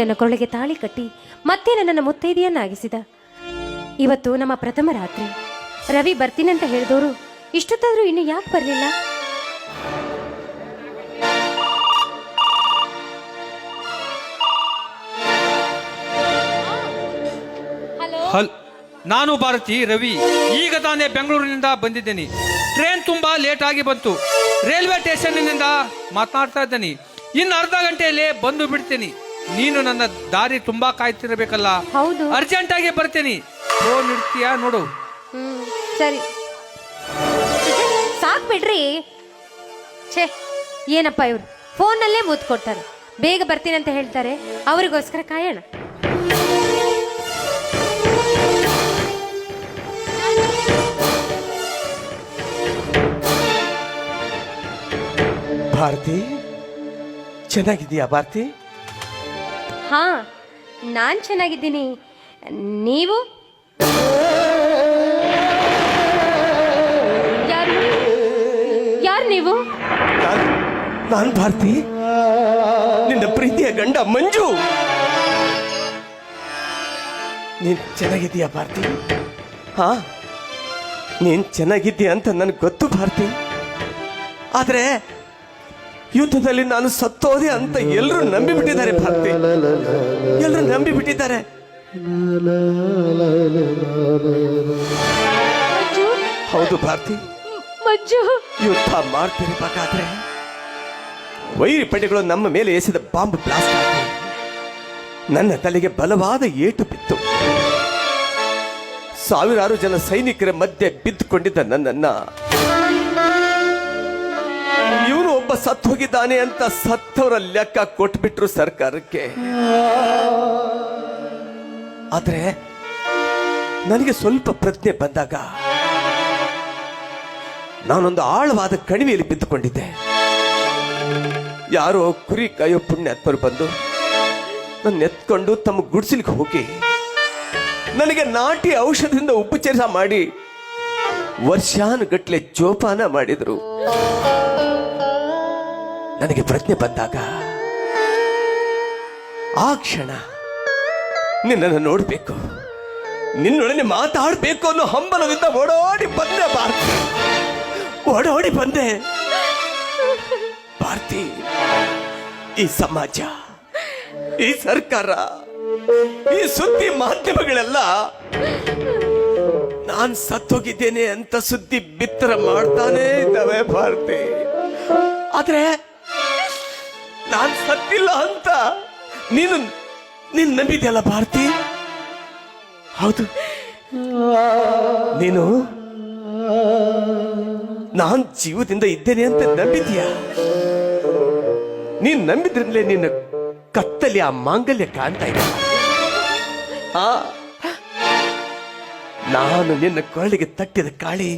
ನನ್ನ ಕೊರಳಿಗೆ ತಾಳಿ ಕಟ್ಟಿ ಮತ್ತೆ ನನ್ನನ್ನು ಮುತ್ತೈದೆಯನ್ನಾಗಿಸಿದ. ಇವತ್ತು ನಮ್ಮ ಪ್ರಥಮ ರಾತ್ರಿ. ರವಿ ಬರ್ತೀನಂತ ಹೇಳಿದವರು ಇಷ್ಟೊತ್ತಾದ್ರೂ ಇನ್ನು ಯಾಕೆ ಬರಲಿಲ್ಲ? ಹಲೋ ನಾನು ಭಾರತಿ ರವಿ. ಈಗ ತಾನೇ ಬೆಂಗಳೂರಿನಿಂದ ಬಂದಿದ್ದೇನೆ. ಟ್ರೈನ್ ತುಂಬಾ ಲೇಟ್ ಆಗಿ ಬಂತು. ರೈಲ್ವೆ ಸ್ಟೇಷನ್ನಿಂದ ಮಾತನಾಡ್ತಾ ಇದ್ದೇನೆ. ಇನ್ನು ಅರ್ಧ ಗಂಟೆಯಲ್ಲಿ ಬಂದು ಬಿಡ್ತೀನಿ. ನೀನು ನನ್ನ ದಾರಿ ತುಂಬಾ ಕಾಯ್ತಿರಬೇಕಲ್ಲ. ಹೌದು. ಅರ್ಜೆಂಟ್ ಆಗಿ ಬರ್ತೀನಿ. ಫೋನ್ ಇಡ್ತೀಯಾ ನೋಡು. ಹ್ಮ್ ಸರಿ. ಸಾಕ್ ಬಿಡ್ರಿ. ಛೇ ಏನಪ್ಪ ಇವ್ರು? ಫೋನಲ್ಲೇ ಮೂತ್ ಕೊಡ್ತಾರೆ. ಬೇಗ ಬರ್ತೀನಿ ಅಂತ ಹೇಳ್ತಾರೆ. ಅವರಿಗೋಸ್ಕರ ಕಾಯೋಣ. ಭಾರತಿ ಚೆನ್ನಾಗಿದೆಯಾ ಭಾರತಿ? ಹಾ, ನಾನ್ ಚೆನ್ನಾಗಿದ್ದೀನಿ. ನೀವು? ಯಾರು? ನೀವು? ನಾನ್ ನಾನ್ ಭಾರತಿ. ನಿನ್ನ ಪ್ರೀತಿಯ ಗಂಡ ಮಂಜು. ನೀನ್ ಚೆನ್ನಾಗಿದ್ದೀಯ ಭಾರತಿ? ಹಾ, ನೀನ್ ಚೆನ್ನಾಗಿದ್ದೀಯ ಅಂತ ನನಗೆ ಗೊತ್ತು ಭಾರತಿ. ಆದ್ರೆ ಯುದ್ಧದಲ್ಲಿ ನಾನು ಸತ್ತೋದೆ ಅಂತ ಎಲ್ಲರೂ ನಂಬಿ ಬಿಟ್ಟಿದ್ದಾರೆ ಭಕ್ತಿ. ಎಲ್ಲರೂ ನಂಬಿ ಬಿಟ್ಟಿದ್ದಾರೆ ಹೌದು ಭಾರತಿ. ಯುದ್ಧ ಮಾಡ್ತಿರ್ಬೇಕಾದ್ರೆ ವೈರಿ ಪಡೆಗಳು ನಮ್ಮ ಮೇಲೆ ಎಸೆದ ಬಾಂಬ್ ಬ್ಲಾಸ್ಟ್ ನನ್ನ ತಲೆಗೆ ಬಲವಾದ ಏಟು ಬಿತ್ತು. ಸಾವಿರಾರು ಜನ ಸೈನಿಕರ ಮಧ್ಯೆ ಬಿದ್ದುಕೊಂಡಿದ್ದ ನನ್ನನ್ನ ಸತ್ತು ಹೋಗಿದ್ದಾನೆ ಅಂತ ಸತ್ತವರ ಲೆಕ್ಕ ಕೊಟ್ಬಿಟ್ರು ಸರ್ಕಾರಕ್ಕೆ. ಆದ್ರೆ ನನಗೆ ಸ್ವಲ್ಪ ಪ್ರಜ್ಞೆ ಬಂದಾಗ ನಾನೊಂದು ಆಳವಾದ ಕಣಿವೆಯಲ್ಲಿ ಬಿದ್ದುಕೊಂಡಿದ್ದೆ. ಯಾರೋ ಕುರಿ ಕಾಯೋ ಪುಣ್ಯಾತ್ಮರು ಬಂದು ನನ್ನ ಎತ್ಕೊಂಡು ತಮ್ಮ ಗುಡಿಸಲಿಗೆ ಹೋಗಿ ನನಗೆ ನಾಟಿ ಔಷಧದಿಂದ ಉಪಚಾರ ಮಾಡಿ ವರ್ಷಾನುಗಟ್ಲೆ ಜೋಪಾನ ಮಾಡಿದ್ರು. ನನಗೆ ಪ್ರಜ್ಞೆ ಬಂದಾಗ, ಆ ಕ್ಷಣ ನಿನ್ನನ್ನು ನೋಡಬೇಕು. ನಿನ್ನೊಡನೆ ಮಾತಾಡಬೇಕು ಅನ್ನೋ ಹಂಬಲದಿಂದ ಓಡೋಡಿ ಬಂದೆ ಭಾರತಿ. ಓಡೋಡಿ ಬಂದೆ. ಭಾರತಿ, ಈ ಸಮಾಜ, ಈ ಸರ್ಕಾರ, ಈ ಸುದ್ದಿ ಮಾಧ್ಯಮಗಳೆಲ್ಲ ನಾನ್ ಸತ್ತೋಗಿದ್ದೇನೆ ಅಂತ ಸುದ್ದಿ ಬಿತ್ತರ ಮಾಡ್ತಾನೆ ಇದ್ದಾವೆ ಭಾರತಿ. ಆದ್ರೆ ನಾನ್ ಸತ್ತಿಲ್ಲ ಅಂತ ನೀನು ನೀನ್ ನಂಬಿದ್ಯಲ್ಲ ಭಾರತಿ? ಹೌದು. ನೀನು ನಾನ್ ಜೀವದಿಂದ ಇದ್ದೇನೆ ಅಂತ ನಂಬಿದ್ಯಾ? ನೀನ್ ನಂಬಿದ್ರಿಂದಲೇ ನಿನ್ನ ಕತ್ತಲಿ ಆ ಮಾಂಗಲ್ಯ ಕಾಣ್ತಾ ಇದೆ. ಆ, ನಾನು ನಿನ್ನ ಕೊರಳಿಗೆ ತಟ್ಟಿದ ಕಾಳಿ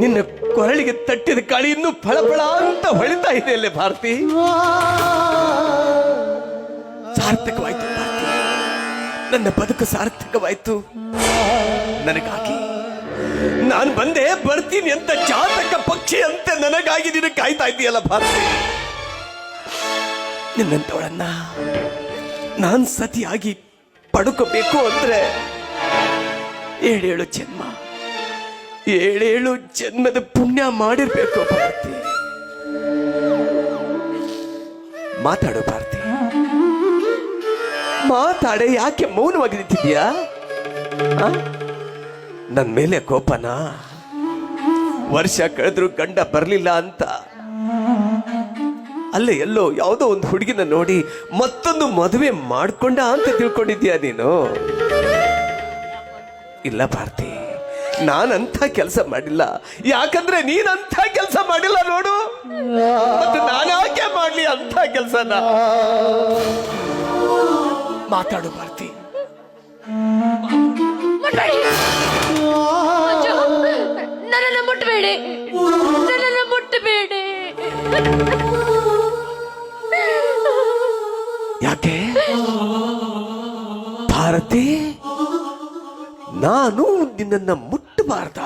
ನಿನ್ನ ಕೊರಳಿಗೆ ತಟ್ಟಿದ ಕಾಳಿ ಇನ್ನೂ ಫಳಫಳ ಅಂತ ಹೊಳಿತಾ ಇದೆ ಅಲ್ಲೇ ಭಾರತಿ. ಸಾರ್ಥಕವಾಯ್ತು ನನ್ನ ಬದುಕು ಸಾರ್ಥಕವಾಯ್ತು. ನನಗಾಗಿ ನಾನು ಬಂದೆ ಬರ್ತೀನಿ ಅಂತ ಜಾತಕ ಪಕ್ಷಿ ಅಂತ ನನಗಾಗಿ ನೀನು ಕಾಯ್ತಾ ಇದೆಯಲ್ಲ ಭಾರತಿ. ನಿನ್ನಂತವಳನ್ನ ನಾನ್ ಸತಿಯಾಗಿ ಪಡ್ಕೋಬೇಕು ಅಂದ್ರೆ ಏಳೇಳು ಜನ್ಮ. ಏಳೇಳು ಜನ್ಮದ ಪುಣ್ಯ ಮಾಡಿರ್ಬೇಕು ಭಾರತಿ. ಮಾತಾಡು ಭಾರತಿ. ಮಾತಾಡೆ ಯಾಕೆ ಮೌನವಾಗಿ ನಿಂತಿದ್ಯಾ? ನನ್ ಮೇಲೆ ಕೋಪನ? ವರ್ಷ ಕಳೆದ್ರು ಗಂಡ ಬರ್ಲಿಲ್ಲ ಅಂತ. ಅಲ್ಲೇ ಎಲ್ಲೋ ಯಾವುದೋ ಒಂದು ಹುಡುಗಿನ ನೋಡಿ ಮತ್ತೊಂದು ಮದುವೆ ಮಾಡ್ಕೊಂಡ ಅಂತ ತಿಳ್ಕೊಂಡಿದ್ಯಾ ನೀನು? ಇಲ್ಲ ಭಾರತಿ. ನಾನಂಥ ಕೆಲಸ ಮಾಡಿಲ್ಲ. ಯಾಕಂದ್ರೆ ನೀನಂಥ ಕೆಲಸ ಮಾಡಿಲ್ಲ ನೋಡು. ಮತ್ತೆ ನಾನ್ಯಾಕೆ ಮಾಡಲಿ ಅಂತ ಕೆಲಸನ? ಮಾತಾಡು ಭಾರತಿ. ನನ್ನನ್ನು ಮುಟ್ಟಬೇಡಿ ನನ್ನನ್ನು ಮುಟ್ಟಬೇಡಿ ಯಾಕೆ? ಭಾರತಿ ನಾನು ನಿನ್ನನ್ನ ಮುಟ್ಟಬಾರ್ದ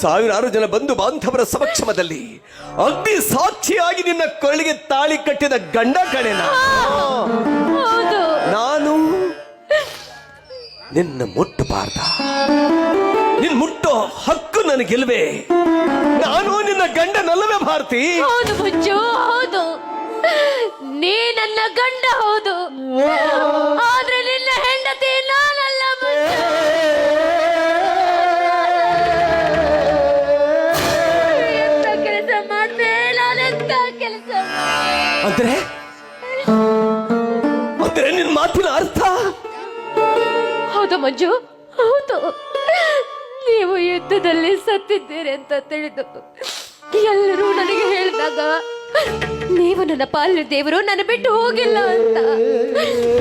ಸಾವಿರಾರು ಜನ ಬಂಧು ಬಾಂಧವರ ಸಮಕ್ಷಮದಲ್ಲಿ ಅಗ್ನಿ ಸಾಕ್ಷಿಯಾಗಿ ನಿನ್ನ ಕೊರಳಿಗೆ ತಾಳಿ ಕಟ್ಟಿದ ಗಂಡ ಕಣೆನ. ಹೌದು. ನಾನು ನಿನ್ನ ಮುಟ್ಟಬಾರ್ದ ನಿನ್ ಮುಟ್ಟೋ ಹಕ್ಕು ನನಗಿಲ್ವೇ. ನಾನು ನಿನ್ನ ಗಂಡನಲ್ಲವೇ ಭಾರತಿ. ಹೌದು ಹೌದು. ನೀ ನನ್ನ ಗಂಡ ಹೌದು. ಆದ್ರೆ ನಿನ್ನ ಹೆಂಡತಿ ಅಂದ್ರೆ ಅಂದ್ರೆ ನಿನ್ ಮಾತಿನ ಅರ್ಥ? ಹೌದು ಮಂಜು, ಹೌದು. ನೀವು ಯುದ್ಧದಲ್ಲಿ ಸತ್ತಿದ್ದೀರಿ ಅಂತ ತಿಳಿದು ಎಲ್ಲರೂ ನನಗೆ ಹೇಳಿದಾಗ, ನೀವು ನನ್ನ ಪಾಲಿನ ದೇವರು ನನ್ನ ಬಿಟ್ಟು ಹೋಗಿಲ್ಲ ಅಂತ.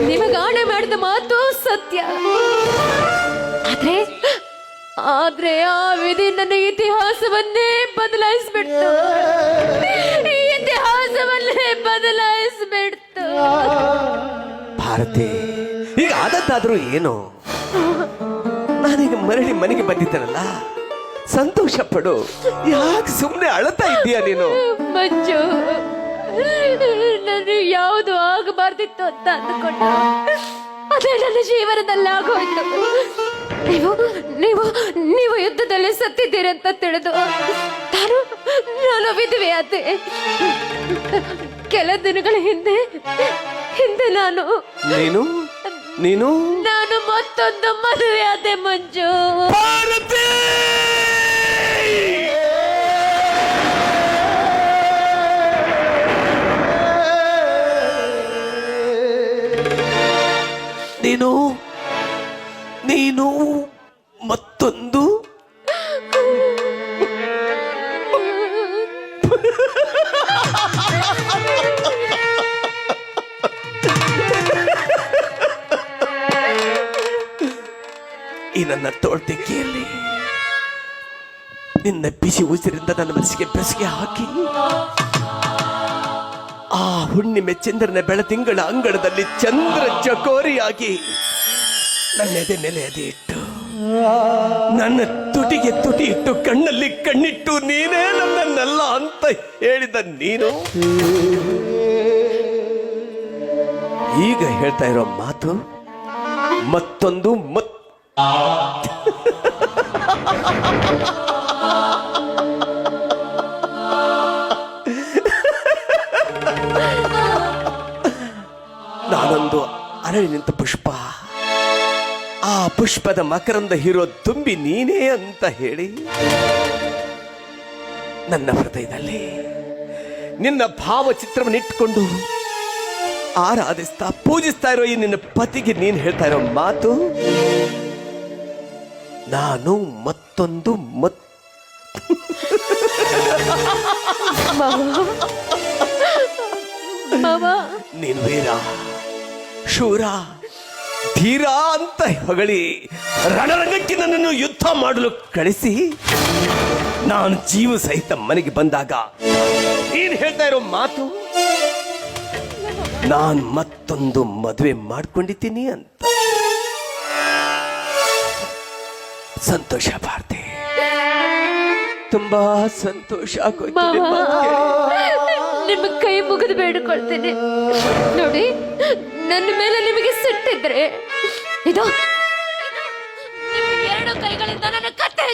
ನಿಮಗಾಣೆ ಮಾಡಿದ ಮಾತು ಸತ್ಯ. ಆದ್ರೆ ಆದ್ರೆ ಆ ವಿಧಿ ನನ್ನ ಇತಿಹಾಸವನ್ನೇ ಬದಲಾಯಿಸ್ಬಿಡ್ತು. ಈ ಇತಿಹಾಸವನ್ನೇ ಬದಲಾಯಿಸ್ಬಿಡ್ತು. ಭಾರತಿ ಈಗ ಆದದ್ದಾದ್ರೂ ಏನು? ನಾನೀಗ ಮರಳಿ ಮನೆಗೆ ಬಂದಿದ್ದೇನಲ್ಲ? ಸಂತೋಷ ಪಡು ಯಾಕೆ ಸುಮ್ಮನೆ ಅಳತಾ ಇದ್ದೀಯ ನೀನು? ಮಂಜು ನಾನು ಯಾವುದು ಆಗಬಾರ್ದಿತ್ತು ಅಂತ ಅಂದುಕೊಂಡ. ಅದೇ ನನ್ನ ಜೀವನದಲ್ಲಿ ಆಗೋಯ್ತು ನೀವು ನೀವು ನೀವು ಯುದ್ಧದಲ್ಲಿ ಸತ್ತಿದ್ದೀರಿ ಅಂತ ತಿಳಿದು. ನಾನು ನಾನು ವಿಧವೆ ಆದೆ. ಕೆಲ ದಿನಗಳ ಹಿಂದೆ ಹಿಂದೆ ನಾನು ನೀನು? ನೀನು? ನಾನು ಮತ್ತೊಂದು ಮದುವೆ ಆದೆ ಮಂಜು. ಭಾರತಿ! ನೀನು ನೀನು ಮತ್ತೊಂದು ಈ ನನ್ನ ತೋಳ್ತಿಕೆಯಲ್ಲಿ ನಿನ್ನ ಬಿಸಿ ಉಸಿರಿಂದ ನನ್ನ ಮನಸ್ಸಿಗೆ ಬೆಸಿಗೆ ಹಾಕಿ. ಆ ಹುಣ್ಣಿಮೆ ಚಂದ್ರನ ಬೆಳತಿಂಗಳ ಅಂಗಳದಲ್ಲಿ ಚಂದ್ರ ಚಕೋರಿಯಾಗಿ ನನ್ನ ಎದೆ ನೆಲೆಯದೆ ಇಟ್ಟು, ನನ್ನ ತುಟಿಗೆ ತುಟಿ ಇಟ್ಟು, ಕಣ್ಣಲ್ಲಿ ಕಣ್ಣಿಟ್ಟು, ನೀನೇ ನನ್ನನ್ನೆಲ್ಲ ಅಂತ ಹೇಳಿದ ನೀನು. ಈಗ ಹೇಳ್ತಾ ಇರೋ ಮಾತು ಮತ್ತೊಂದು ಮತ್ ನಾನೊಂದು ಅರಳಿ ನಿಂತ ಪುಷ್ಪ. ಆ ಪುಷ್ಪದ ಮಕರಂದ ಹೀರೋ ತುಂಬಿ ನೀನೇ ಅಂತ ಹೇಳಿ ನನ್ನ ಹೃದಯದಲ್ಲಿ ನಿನ್ನ ಭಾವಚಿತ್ರವನ್ನು ಇಟ್ಟುಕೊಂಡು ಆರಾಧಿಸ್ತಾ ಪೂಜಿಸ್ತಾ ಇರೋ ಈ ನಿನ್ನ ಪತಿಗೆ ನೀನು ಹೇಳ್ತಾ ಇರೋ ಮಾತು ನಾನು ಮತ್ತೊಂದು ಮತ್ ನೀನು ವೀರ ಶೂರ ಧೀರ ಅಂತ ಹೊಗಳಿ ರಣರಂಗಕ್ಕೆ ನನ್ನನ್ನು ಯುದ್ಧ ಮಾಡಲು ಕಳಿಸಿ ನಾನು ಜೀವ ಸಹಿತ ಮನೆಗೆ ಬಂದಾಗ ನೀನು ಹೇಳ್ತಾ ಇರೋ ಮಾತು ನಾನು ಮತ್ತೊಂದು ಮದುವೆ ಮಾಡ್ಕೊಂಡಿದ್ದೀನಿ ಅಂತ. ಸಂತೋಷ ಭಾರತಿ ತುಂಬಾ ಸಂತೋಷ ಆಗೋಯ್ತು ನಿನ್ ಮಾತ್ ನಿಮ್ಮ ಕೈ ಮುಗಿದು ಬೇಡಿಕೊಳ್ತೇನೆ. ನೋಡಿ ನನ್ನ ಮೇಲೆ ನಿಮಗೆ ಸಿಟ್ಟಿದ್ರೆ ಇದು ನಿಮ್ಮ ಎರಡು ಕೈಗಳಿಂದ ನನ್ನ ಕತ್ತೆ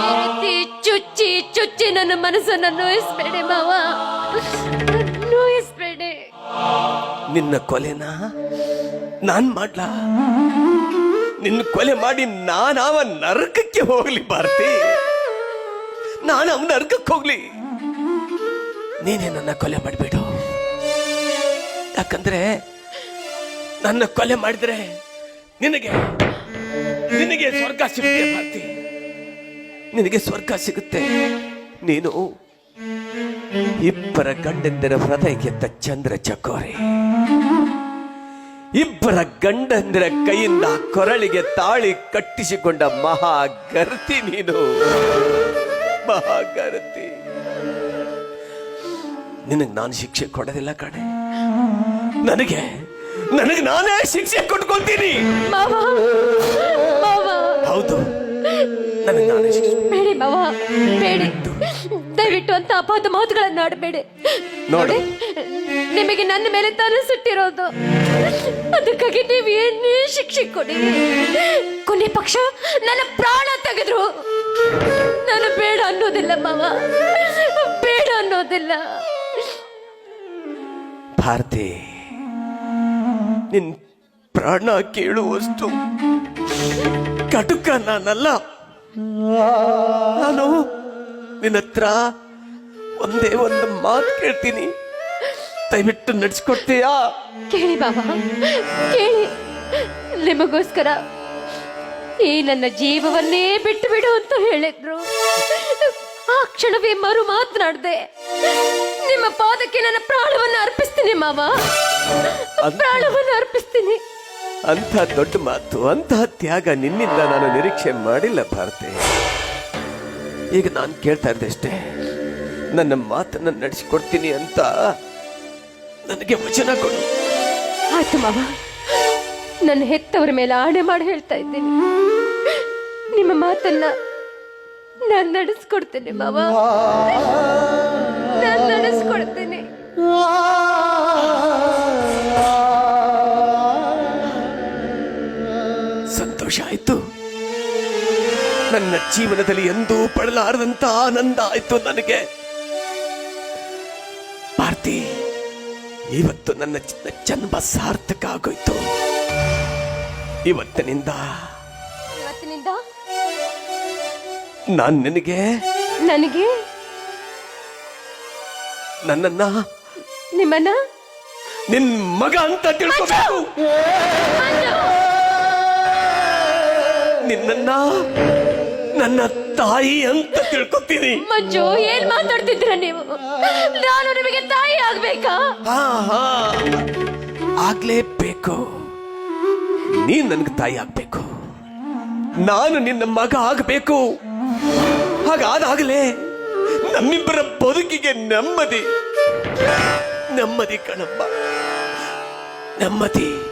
ಈ ರೀತಿ ಚುಚ್ಚಿ ಚುಚ್ಚಿ ನನ್ನ ಮನಸ್ಸನ್ನು ನೋಯಿಸ್ಬೇಡಿ ಮಾವ. ನೋಯಿಸ್ಬೇಡಿ. ನಿನ್ನ ಕೊಲೆನ? ನಾನ್ ಮಾಡ್ಲಾ? ನಿನ್ನ ಕೊಲೆ ಮಾಡಿ ನಾನು ಅವ ನರಕಕ್ಕೆ ಹೋಗ್ಲಿ ಭಾರತಿ. ನಾನು ಅವನ ನರಕಕ್ಕೆ ಹೋಗ್ಲಿ. ನೀನೇ ನನ್ನ ಕೊಲೆ ಮಾಡಿಬಿಡು. ಯಾಕಂದ್ರೆ ನನ್ನ ಕೊಲೆ ಮಾಡಿದ್ರೆ ನಿನಗೆ ನಿನಗೆ ಸ್ವರ್ಗ ಸಿಗುತ್ತೆ ಭಾರತಿ. ನಿನಗೆ ಸ್ವರ್ಗ ಸಿಗುತ್ತೆ. ನೀನು ಇಬ್ಬರ ಗಂಡಂದಿರ ಗೆದ್ದ ಚಂದ್ರ ಚಕೋರಿ. ಇಬ್ಬರ ಗಂಡಂದಿರ ಕೈಯಿಂದ ಕೊರಳಿಗೆ ತಾಳಿ ಕಟ್ಟಿಸಿಕೊಂಡ ಮಹಾಗರ್ತಿ ನೀನು. ಮಹಾಗರ್ತಿ. ನಿನಗೆ ನಾನು ಶಿಕ್ಷೆ ಕೊಡೋದಿಲ್ಲ ಕಣೆ. ನನಗೆ ನನಗೆ ನಾನೇ ಶಿಕ್ಷೆ ಕೊಟ್ಕೊಳ್ತೀನಿ. ಹೌದು ನನಗೆ ನಾನೇ ಶಿಕ್ಷೆ ಬೇಡಿ ಮಾವ ಬೇಡಿ. ದಯವಿಟ್ಟು ಅಂತ ಅಪಾದ ಮಾತುಗಳನ್ನು ಆಡಬೇಡಿ ನೋಡು. ನಿಮಗೆ ನನ್ನ ಮೇಲೆ ತಾನು ಸುಟ್ಟಿರೋದು ಅದಕ್ಕಾಗಿ ನೀವು ಏನೇ ಶಿಕ್ಷೆ ಕೊಡಿ. ಕೊನೆ ಪಕ್ಷ ನನ್ನ ಪ್ರಾಣ ತೆಗೆದ್ರು. ನಾನು ಬೇಡ ಅನ್ನೋದಿಲ್ಲ ಮಾವ. ಬೇಡ ಅನ್ನೋದಿಲ್ಲ. ಭಾರತಿ, ನಿನ್ ಪ್ರಾಣ ಕೇಳುವಷ್ಟು ಕಟುಕ ನಾನಲ್ಲ. ನಾನು ನಿನ್ನ ಹತ್ರ ಒಂದೇ ಒಂದು ಮಾತು ಕೇಳ್ತೀನಿ. ದಯವಿಟ್ಟು ನಡೆಸ್ಕೊಡ್ತೀಯಾ? ಕೇಳಿ ಬಾಬಾ ಕೇಳಿ. ನಿಮಗೋಸ್ಕರ ಈ ನನ್ನ ಜೀವವನ್ನೇ ಬಿಟ್ಟು ಬಿಡು ಅಂತ ಹೇಳಿದ್ರು. ಆ ಕ್ಷಣವೇ ಮರು ಮಾತನಾಡಿದೆ. ನಿಮ್ಮ ಪಾದಕ್ಕೆ ನನ್ನ ಪ್ರಾಣವನ್ನು ಅರ್ಪಿಸ್ತೀನಿ ಮಾವ. ಪ್ರಾಣವನ್ನು ಅರ್ಪಿಸ್ತೀನಿ. ಅಂತ ದೊಡ್ಡ ಮಾತು ಅಂತ ತ್ಯಾಗ ನಿನ್ನಿಂದ ನಾನು ನಿರೀಕ್ಷೆ ಮಾಡಿಲ್ಲ ಭಾರತಿ. ಈಗ ನಾನು ಕೇಳ್ತಾ ಇದ್ದೆ ಅಷ್ಟೇ. ನನ್ನ ಮಾತನ್ನ ನಡೆಸಿಕೊಡ್ತೀನಿ ಅಂತ ನನಗೆ ವಚನ ಕೊಡು. ಆಯ್ತು ಮಾವ. ನನ್ನ ಹೆತ್ತವರ ಮೇಲೆ ಆಣೆ ಮಾಡಿ ಹೇಳ್ತಾ ಇದ್ದೀನಿ. ನಿಮ್ಮ ಮಾತನ್ನ ನಾನು ನಡೆಸ್ಕೊಡ್ತೇನೆ ಮಾವ. ನಾನು ನಡೆಸ್ಕೊಡ್ತೇನೆ. ಸಂತೋಷ ಆಯ್ತು. ನನ್ನ ಜೀವನದಲ್ಲಿ ಎಂದೂ ಪಡಲಾರದಂತ ಆನಂದ ಆಯ್ತು ನನಗೆ. ಇವತ್ತು ನನ್ನ ಚಿನ್ನ ಜನ್ಮ ಸಾರ್ಥಕ ಆಗೋಯ್ತು. ಇವತ್ತಿನಿಂದ ಇವತ್ತಿನಿಂದ? ನಾನು ನಿನಗೆ ನನಗೆ? ನನ್ನನ್ನ ನಿಮ್ಮನ್ನ? ನಿನ್ ಮಗ ಅಂತ ತಿಳ್ಕೊಬೇಕು. ನಿನ್ನನ್ನ ನನ್ನ ತಾಯಿ ಅಂತ ತಿಳ್ಕೊತೀನಿ. ಮಂಜು ಏನ್ ಮಾತಾಡ್ತಿದ್ರ ನೀವು? ನಾನು ನಿಮಗೆ ತಾಯಿ ಆಗ್ಬೇಕಾ? ಹಾ ಹಾ. ಆಗ್ಲೇಬೇಕು. ನೀನ್ ನನ್ಗೆ ತಾಯಿ ಆಗ್ಬೇಕು. ನಾನು ನಿನ್ನ ಮಗ ಆಗ್ಬೇಕು. ಹಾಗಾದಾಗಲೇ ನಮ್ಮಿಬ್ಬರ ಬದುಕಿಗೆ ನೆಮ್ಮದಿ. ನೆಮ್ಮದಿ ಕಣಪ್ಪ. ನೆಮ್ಮದಿ.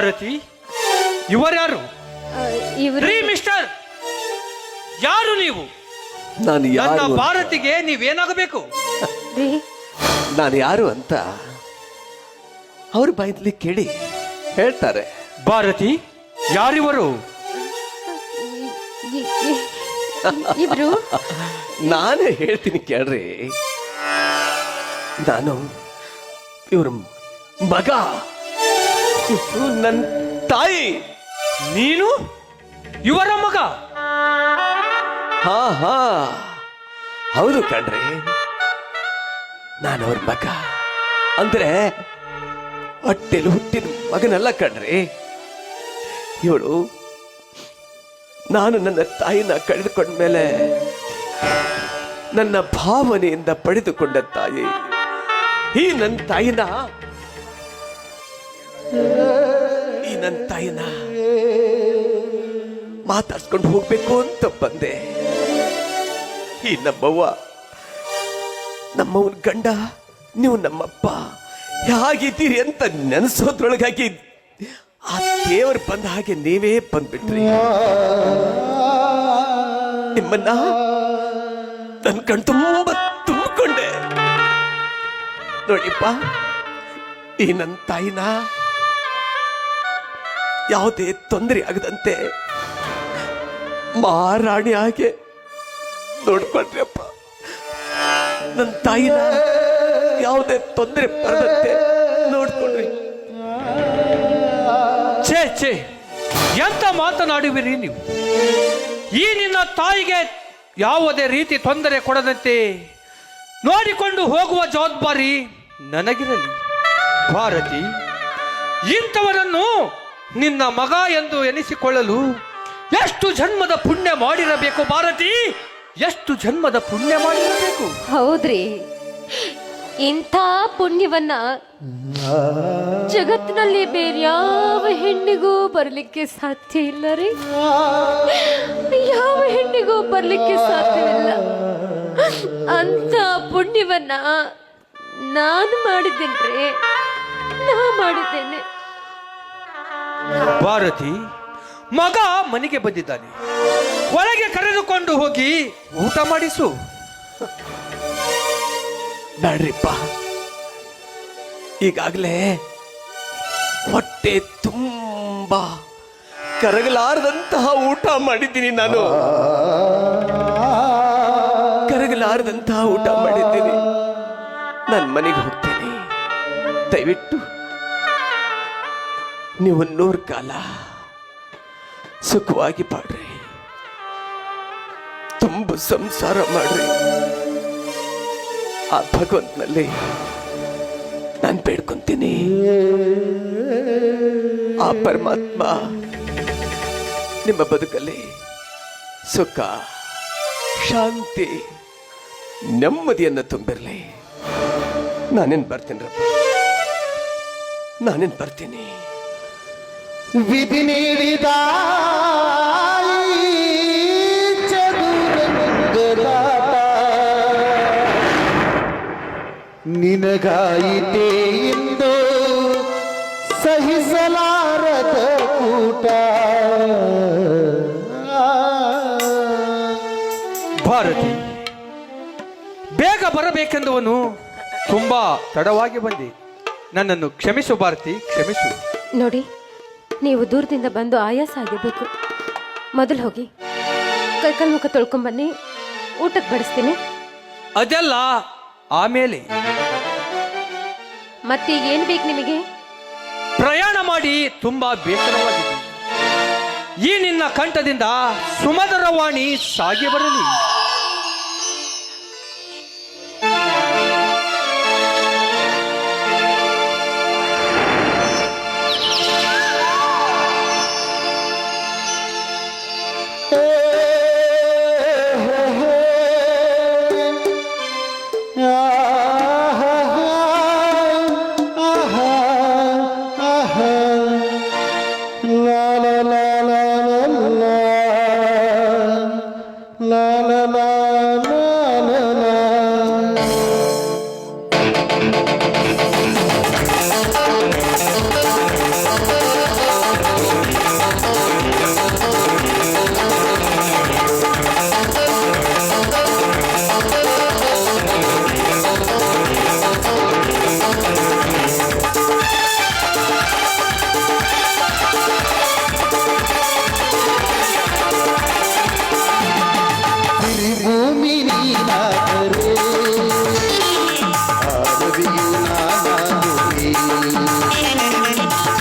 ಭಾರತಿ? ಇವರ್ಯಾರು ಇವ್ರು ರೀ ಮಿಸ್ಟರ್. ಯಾರು ನೀವು? ನಾನು ನನ್ನ ಯಾರು ಭಾರತಿಗೆ ನೀವೇನಾಗಬೇಕು? ರೀ. ನಾನು ಯಾರು ಅಂತ ಅವ್ರ ಬಾಯಿದ್ಲಿ ಕೇಳಿ ಹೇಳ್ತಾರೆ. ಭಾರತಿ ಯಾರಿವರು? ಇ- ಇ- ಇವ್ರು ನಾನು ಹೇಳ್ತೀನಿ ಕೇಳ್ರಿ. ನಾನು ಇವ್ರ ಮಗ. ನನ್ನ ತಾಯಿ. ನೀನು? ಇವರ ಮಗ? ಹಾ ಹಾ. ಹೌದು ಕಣ್ರಿ. ನಾನು ಅವ್ರ ಮಗ. ಅಂದ್ರೆ ಹೊಟ್ಟೆಲಿ ಹುಟ್ಟಿದ ಮಗನಲ್ಲ ಕಣ್ರಿ. ಇವಳು ನಾನು ನನ್ನ ತಾಯಿನ ಕಳೆದುಕೊಂಡ್ಮೇಲೆ ನನ್ನ ಭಾವನೆಯಿಂದ ಪಡೆದುಕೊಂಡ ತಾಯಿ. ಈ ನನ್ನ ತಾಯಿನ ಈ ನನ್ನ ತಾಯಿನ ಮಾತಾಡ್ಸ್ಕೊಂಡು ಹೋಗ್ಬೇಕು ಅಂತ ಬಂದೆ. ಈ ನಮ್ಮವ್ವ ನಮ್ಮವನ್ ಗಂಡ, ನೀವು ನಮ್ಮಪ್ಪ, ಹೇಗಿದ್ದೀರಿ ಅಂತ ನೆನೆಸೋದ್ರೊಳಗಾಗಿ ಆ ದೇವರು ಬಂದ ಹಾಗೆ ನೀವೇ ಬಂದ್ಬಿಟ್ರಿ. ನಿಮ್ಮನ್ನ ನನ್ನ ಕಣ್ ತುಂಬ ತುಂಬಿಕೊಂಡೆ. ನೋಡಿಪ್ಪ, ಈ ನನ್ನ ತಾಯಿನ ಯಾವುದೇ ತೊಂದರೆ ಆಗದಂತೆ ಮಹಾರಾಣಿ ಹಾಗೆ ನೋಡ್ಕೊಂಡ್ರಪ್ಪ. ನನ್ನ ತಾಯಿನ ಯಾವುದೇ ತೊಂದರೆ ಬರದಂತೆ ನೋಡ್ಕೊಂಡ್ರಿ ಛೇ ಛೇ, ಎಂತ ಮಾತನಾಡುವಿರಿ ನೀವು? ಈ ನಿನ್ನ ತಾಯಿಗೆ ಯಾವುದೇ ರೀತಿ ತೊಂದರೆ ಕೊಡದಂತೆ ನೋಡಿಕೊಂಡು ಹೋಗುವ ಜವಾಬ್ದಾರಿ ನನಗಿರಲಿ. ಭಾರತಿ, ಇಂಥವರನ್ನು ನಿನ್ನ ಮಗ ಎಂದು ಎನಿಸಿಕೊಳ್ಳಲು ಎಷ್ಟು ಜನ್ಮದ ಪುಣ್ಯ ಮಾಡಿರಬೇಕು ಭಾರತಿ? ಎಷ್ಟು ಜನ್ಮದ ಪುಣ್ಯ ಮಾಡಿರಬೇಕು? ಹೌದ್ರಿ. ಇಂಥ ಪುಣ್ಯವನ್ನ ಜಗತ್ತಿನಲ್ಲಿ ಬೇರ್ಯಾವ ಹೆಣ್ಣಿಗೂ ಬರಲಿಕ್ಕೆ ಸಾಧ್ಯ ಇಲ್ಲ ರೀ. ಯಾವ ಹೆಣ್ಣಿಗೂ ಬರ್ಲಿಕ್ಕೆ ಸಾಧ್ಯವಿಲ್ಲ ಅಂತ ಪುಣ್ಯವನ್ನ ನಾನು ಮಾಡಿದ್ದೇನ್ರಿ. ನಾ ಮಾಡಿದ್ದೇನೆ. ಭಾರತಿ ಮಗ ಮನೆಗೆ ಬಂದಿದ್ದಾನೆ. ಒಳಗೆ ಕರೆದುಕೊಂಡು ಹೋಗಿ ಊಟ ಮಾಡಿಸು. ನಡ್ರಿಪ್ಪ. ಈಗಾಗಲೇ ಹೊಟ್ಟೆ ತುಂಬಾ ಕರಗಲಾರದಂತಹ ಊಟ ಮಾಡಿದ್ದೀನಿ ನಾನು. ಕರಗಲಾರದಂತಹ ಊಟ ಮಾಡಿದ್ದೀನಿ. ನನ್ನ ಮನೆಗೆ ಹೋಗ್ತೇನೆ. ದಯವಿಟ್ಟು ನೀವು ನೂರು ಕಾಲ ಸುಖವಾಗಿ ಪಾಡ್ರಿ ತುಂಬ ಸಂಸಾರ ಮಾಡ್ರಿ. ಆ ಭಗವಂತನಲ್ಲಿ ನಾನು ಬೇಡ್ಕೊಂತೀನಿ. ಆ ಪರಮಾತ್ಮ ನಿಮ್ಮ ಬದುಕಲ್ಲಿ ಸುಖ, ಶಾಂತಿ, ನೆಮ್ಮದಿಯನ್ನು ತುಂಬಿರಲಿ. ನಾನೇನು ಬರ್ತೀನಿರಪ್ಪ ನಾನೇನು ಬರ್ತೀನಿ. ವಿಧಿ ನೀಡಿದ ನಿನಗಾಯಿತೆ ಎಂದು ಸಹಿಸಲಾರದ ಕೂಟ. ಭಾರತಿ ಬೇಗ ಬರಬೇಕೆಂದವನು ತುಂಬಾ ತಡವಾಗಿ ಬಂದಿ. ನನ್ನನ್ನು ಕ್ಷಮಿಸು ಭಾರತಿ ಕ್ಷಮಿಸು. ನೋಡಿ ನೀವು ದೂರದಿಂದ ಬಂದು ಆಯಾಸ ಆಗಿರ್ಬೇಕು. ಮೊದಲು ಹೋಗಿ. ಕೈಕಾಲು ಮುಖ ತೊಳ್ಕೊಂಬನ್ನಿ ಊಟಕ್ಕೆ ಬಡಿಸ್ತೀನಿ. ಅದೆಲ್ಲ ಆಮೇಲೆ. ಮತ್ತೆ ಏನು ಬೇಕು ನಿಮಗೆ? ಪ್ರಯಾಣ ಮಾಡಿ ತುಂಬಾ ಬೇಸರವಾಗಿದೆ ಈ ನಿನ್ನ ಕಂಠದಿಂದ ಸುಮಧುರವಾಣಿ ಸಾಗಿ ಬರಲಿ.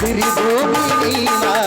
ত্রিভুবনী না।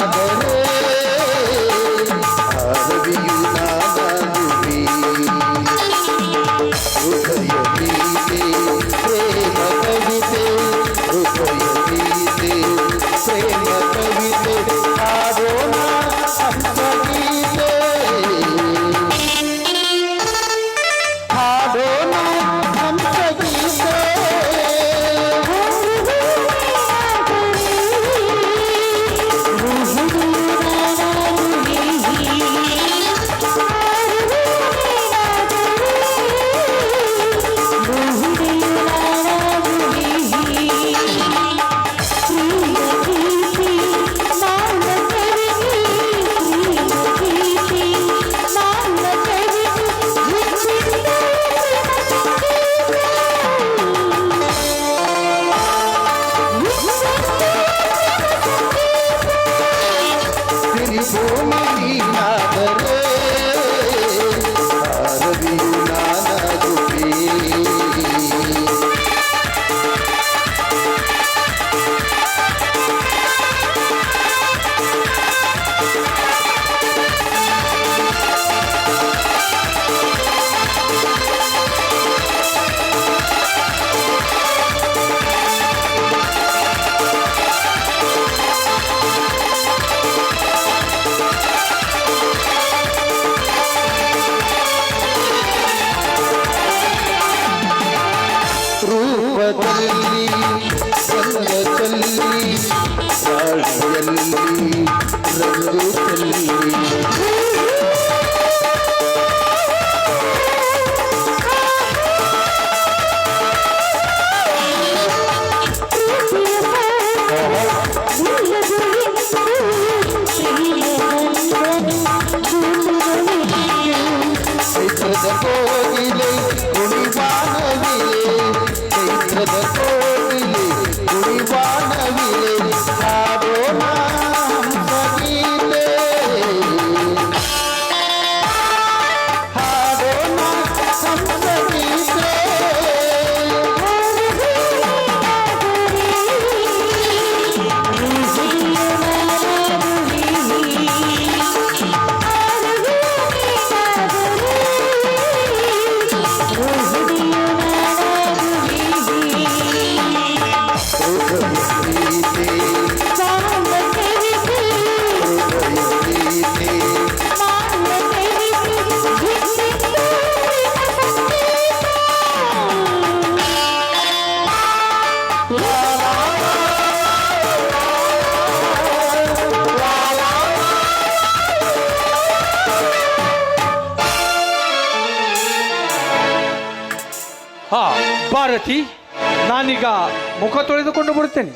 ಮುಖ ತೊಳೆದುಕೊಂಡು ಬರುತ್ತೇನೆ.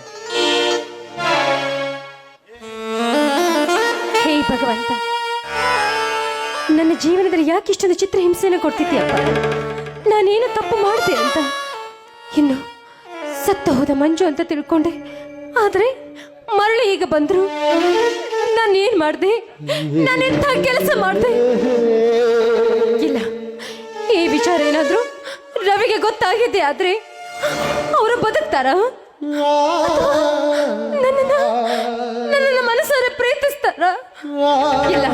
ಹೇ ಭಗವಂತ, ನನ್ನ ಜೀವನದಲ್ಲಿ ಯಾಕೆ ಇಷ್ಟೊಂದು ಚಿತ್ರ ಹಿಂಸೆಯನ್ನು ಕೊಡ್ತಿದ್ದೀಯಪ್ಪ? ನಾನೇನು ತಪ್ಪು ಮಾಡಿದೆ ಅಂತ? ಇನ್ನು ಸತ್ತ ಹೋದ ಮಂಜು ಅಂತ ತಿಳ್ಕೊಂಡೆ. ಆದ್ರೆ ಮರಳಿ ಈಗ ಬಂದ್ರು. ನಾನೇನ್ ಮಾಡಿದೆ? ನಾನೆಂಥ ಕೆಲಸ ಮಾಡಿದೆ? ಇಲ್ಲ, ಈ ವಿಚಾರ ಏನಾದ್ರು ರವಿಗೆ ಗೊತ್ತಾಗಿದೆ ಆದ್ರೆ ಬದುಕ್ತಾರ? ನನ್ನ ನನ್ನನ್ನ ಮನಸ್ಸಾರೆ ಪ್ರೀತಿಸ್ತಾರ? ಇಲ್ಲ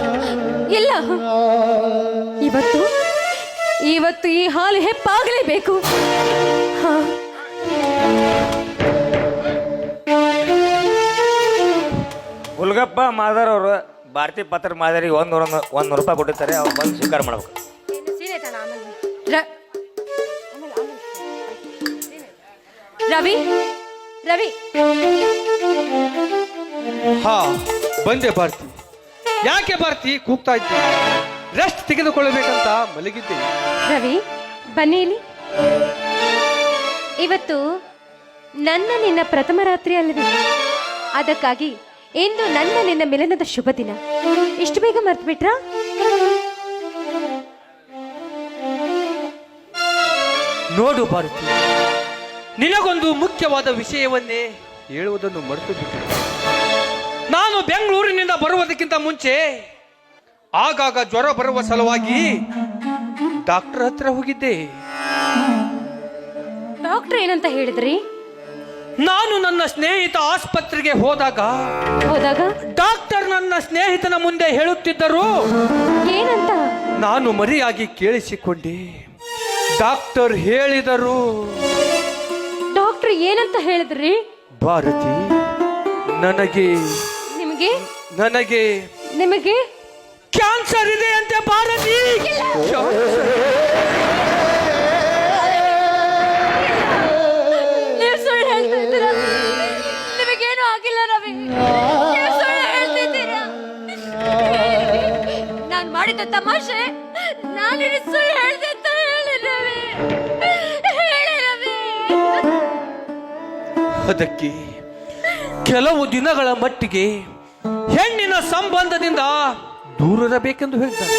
ಇಲ್ಲ. ಇವತ್ತು ಇವತ್ತು ಈ ಹಾಲು ಹೆಪ್ಪಾಗಲೇಬೇಕು. ಹಾ. ಗುಲ್ಗಪ್ಪ ಮಾದರ್ ಅವರು ಭಾರತಿ ಪತ್ರ ಮಾದರಿ ಒಂದು ಒಂದ್ ಒಂದು ನೂರು ರೂಪಾಯಿ ಕೊಟ್ಟಿರ್ತಾರೆ ಅವ್ರು ಬಂದು ಸ್ವೀಕಾರ ಮಾಡ್ಬೇಕು. ರವಿ? ರವಿ? ಹಾ ಬಂದೆ ಭಾರತಿ. ಯಾಕೆ ಭಾರತಿ ಕೂಗ್ತಾ ಇದ್ದೆ? ರೆಸ್ಟ್ ತೆಗೆದುಕೊಳ್ಳಬೇಕಂತ ಮಲಗಿದ್ದೆ. ರವಿ ಬನ್ನಿ ಇಲ್ಲಿ. ಇವತ್ತು ನನ್ನ ನಿನ್ನ ಪ್ರಥಮ ರಾತ್ರಿ ಅಲ್ಲವೇ ಅದಕ್ಕಾಗಿ ಇಂದು ನನ್ನ ನಿನ್ನ ಮಿಲನದ ಶುಭ ದಿನ. ಇಷ್ಟು ಬೇಗ ಮರ್ತು ಬಿಟ್ರಾ ನೋಡು ಭಾರತಿ ನಿನಗೊಂದು ಮುಖ್ಯವಾದ ವಿಷಯವನ್ನೇ ಹೇಳುವುದನ್ನು ಮರೆತು ಬಿಟ್ಟೆ ನಾನು ಬೆಂಗಳೂರಿನಿಂದ ಬರುವುದಕ್ಕಿಂತ ಮುಂಚೆ ಆಗಾಗ ಜ್ವರ ಬರುವ ಸಲುವಾಗಿ ಡಾಕ್ಟರ್ ಹತ್ರ ಹೋಗಿದ್ದೆ. ಡಾಕ್ಟರ್ ಏನಂತ ಹೇಳಿದ್ರಿ? ನಾನು ನನ್ನ ಸ್ನೇಹಿತ ಆಸ್ಪತ್ರೆಗೆ ಹೋದಾಗ ಹೋದಾಗ? ಡಾಕ್ಟರ್ ನನ್ನ ಸ್ನೇಹಿತನ ಮುಂದೆ ಹೇಳುತ್ತಿದ್ದರು. ಏನಂತ? ನಾನು ಮರಿಯಾಗಿ ಕೇಳಿಸಿಕೊಂಡೆ. ಡಾಕ್ಟರ್ ಹೇಳಿದರು ಡಾಕ್ಟರ್ ಏನಂತ ಹೇಳಿದ್ರಿ? ಭಾರತಿ ನನಗೆ ನಿಮಗೆ? ನನಗೆ ನಿಮಗೆ? ಕ್ಯಾನ್ಸರ್ ಇದೆ ಅಂತೆ ಭಾರತಿ! ನೀವು ಸುಳ್ಳು ಹೇಳ್ತಾ ಇದ್ದೀರಾ? ನಿಮಗೇನು ಆಗಿಲ್ಲ ರವಿ. ನೀವು ಸುಳ್ಳು ಹೇಳ್ತಿದ್ದೀರಾ ನಾನು ಮಾಡಿದ ತಮಾಷೆ ನಾನು ಸುಳ್ಳು ಹೇಳ್ದೆ ಅದಕ್ಕೆ ಕೆಲವು ದಿನಗಳ ಮಟ್ಟಿಗೆ ಹೆಣ್ಣಿನ ಸಂಬಂಧದಿಂದ ದೂರರಬೇಕೆಂದು ಹೇಳ್ತಾರೆ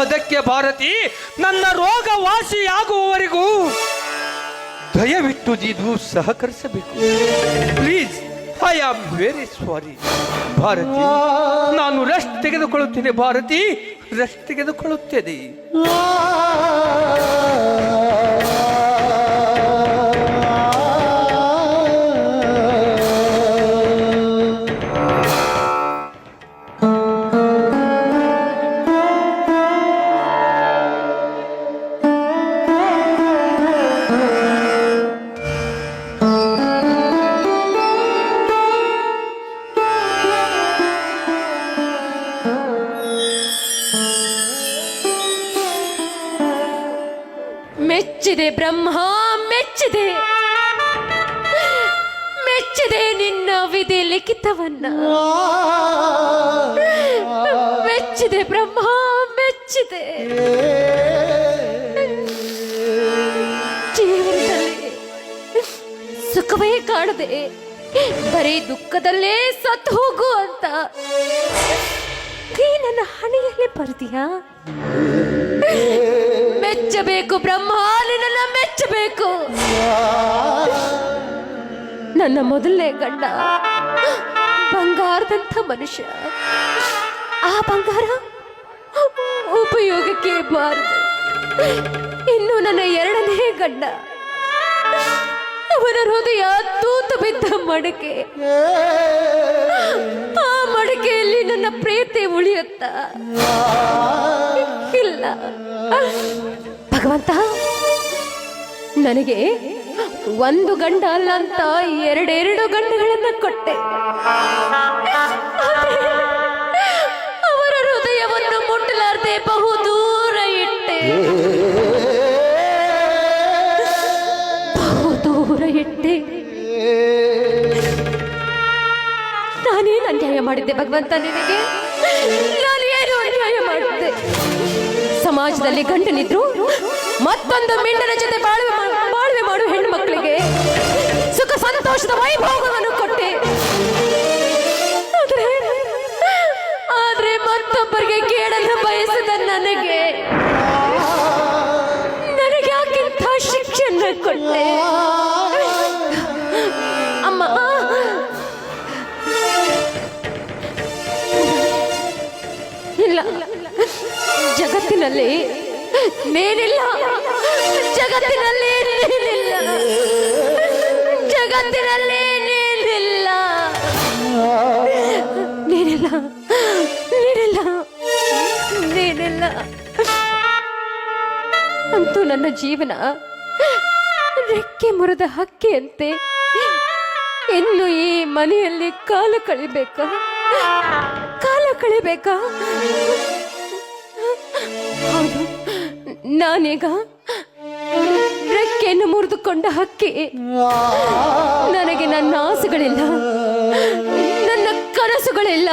ಅದಕ್ಕೆ ಭಾರತಿ, ನನ್ನ ರೋಗ ವಾಸಿಯಾಗುವವರೆಗೂ ದಯವಿಟ್ಟು ಇದು ಸಹಕರಿಸಬೇಕು. Please I am very sorry Bharati, ನಾನು ರೆಸ್ಟ್ ತೆಗೆದುಕೊಳ್ಳುತ್ತೇನೆ. ಭಾರತಿ ರೆಸ್ಟ್ ತೆಗೆದುಕೊಳ್ಳುತ್ತೇನೆ. ಲಿಖಿತವನ್ನ ಮೆಚ್ಚಿದೆ ಬ್ರಹ್ಮ ಮೆಚ್ಚಿದೆ. ಜೀವನದಲ್ಲಿ ಸುಖವೇ ಕಾಣದೆ ಬರೀ ದುಃಖದಲ್ಲೇ ಸತ್ತು ಹೋಗು ಅಂತ. ನೀ ನನ್ನ ಹಣೆಯಲ್ಲಿ ಬರ್ತೀಯಾ ಮೆಚ್ಚಬೇಕು ಬ್ರಹ್ಮ ನನ್ನ ಮೆಚ್ಚಬೇಕು. ನನ್ನ ಮೊದಲನೇ ಗಂಡ. ಬಂಗಾರದಂಥ ಮನುಷ್ಯ. ಆ ಬಂಗಾರ ಉಪಯೋಗಕ್ಕೆ ಬಾರದು. ಇನ್ನು ನನ್ನ ಎರಡನೇ ಗಂಡ. ಅವನ ಹೃದಯ ತೂತು ಬಿದ್ದ ಮಡಕೆ. ಆ ಮಡಕೆಯಲ್ಲಿ ನನ್ನ ಪ್ರೀತಿ ಉಳಿಯುತ್ತ? ಇಲ್ಲ. ಭಗವಂತ, ನನಗೆ ಒಂದು ಗಂಡ ಅಲ್ಲ ಅಂತ ಎರಡೆರಡು ಗಂಡಗಳನ್ನ ಕೊಟ್ಟೆ. ಮಾಡಿದ್ದೆ. ಭಗವಂತ ನಿನಗೆ ಏನು ಅನ್ಯಾಯ ಮಾಡಿದ್ದೆ ಸಮಾಜದಲ್ಲಿ ಗಂಡನಿದ್ರು, ಮತ್ತೊಂದು ಮಿಂಡನ ಜೊತೆ ಬಾಳ್ವೆ ಬಾಳ್ವೆ ಮಾಡು ಹೆಣ್ಣು ಮಕ್ಕಳಿಗೆ ಸುಖ ಸಂತೋಷದ ವೈಭವವನ್ನು ಕೊಟ್ಟೆ. ಆದ್ರೆ ಮತ್ತೊಬ್ಬರಿಗೆ ಕೇಳಲು ಬಯಸಿದ ನನಗೆ ನನಗೆ ಯಾಕಿಂತ ಕೊಟ್ಟೆ? ಜಗತ್ತಿನಲ್ಲಿ ನೀನಿಲ್ಲ. ಜಗತ್ತಿನಲ್ಲಿ ನೀನಿಲ್ಲ. ಜಗತ್ತಿನಲ್ಲಿ ನೀನಿಲ್ಲ. ನೀನಿಲ್ಲ. ನೀನಿಲ್ಲ. ನೀನಿಲ್ಲ. ಅಂತೂ ನನ್ನ ಜೀವನ ರೆಕ್ಕೆ ಮುರಿದ ಹಕ್ಕಿಯಂತೆ ಇನ್ನು ಈ ಮನೆಯಲ್ಲಿ ಕಾಲ ಕಳಿಬೇಕಾ? ಕಾಲ ಕಳಿಬೇಕಾ? ನಾನೀಗ ರೆಕ್ಕೆಯನ್ನು ಮುರಿದುಕೊಂಡ ಹಕ್ಕಿ. ನನಗೆ ನನ್ನ ಆಸೆಗಳಿಲ್ಲ. ನನ್ನ ಕನಸುಗಳಿಲ್ಲ.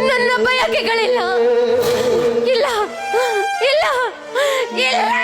ನನ್ನ ಬಯಕೆಗಳಿಲ್ಲ. ಇಲ್ಲ. ಇಲ್ಲ. ಇಲ್ಲ.